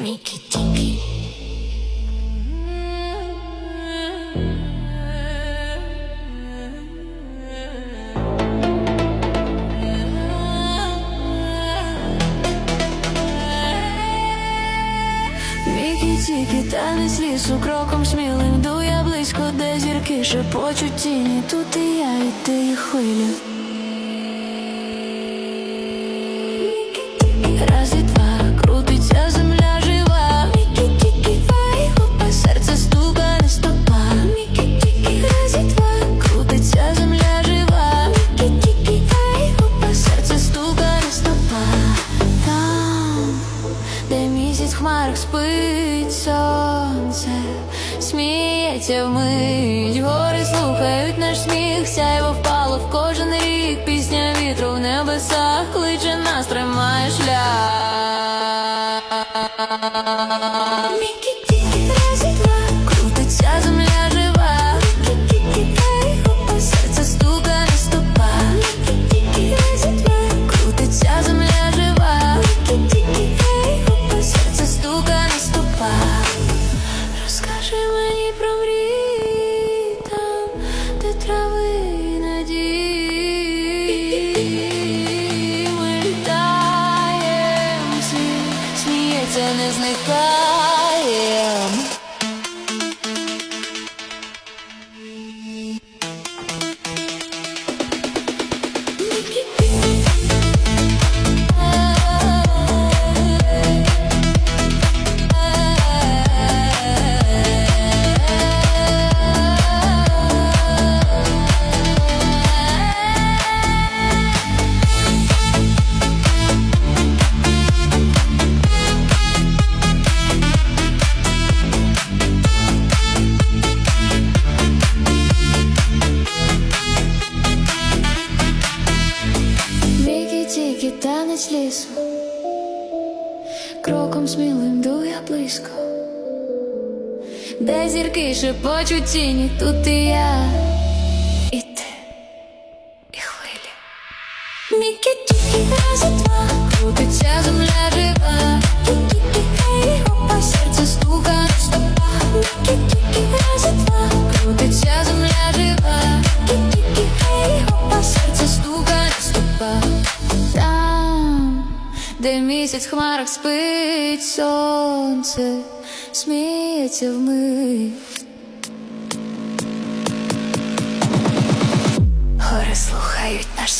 Мікі Тікі. Мікі тікі, танець лісу, кроком смілим йду близько, де зірки шепочуть тіні, тут і я, і ти, і хвилі. Спить сонце, сміється вмить, гори слухають наш сміх, сяйво впало в кожен рік, пісня вітру в небесах кличе нас, тримає шлях. goodbye. Тільки танець лісу, кроком смілим дує близько, де зірки шепочуть тіні, тут і я, і ти, і хвилі. Мікі тільки раз де місяць в хмарах спить сонце, сміється вмить. Гори слухають наш